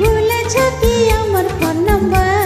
ভুলেছ কি আমার phone number.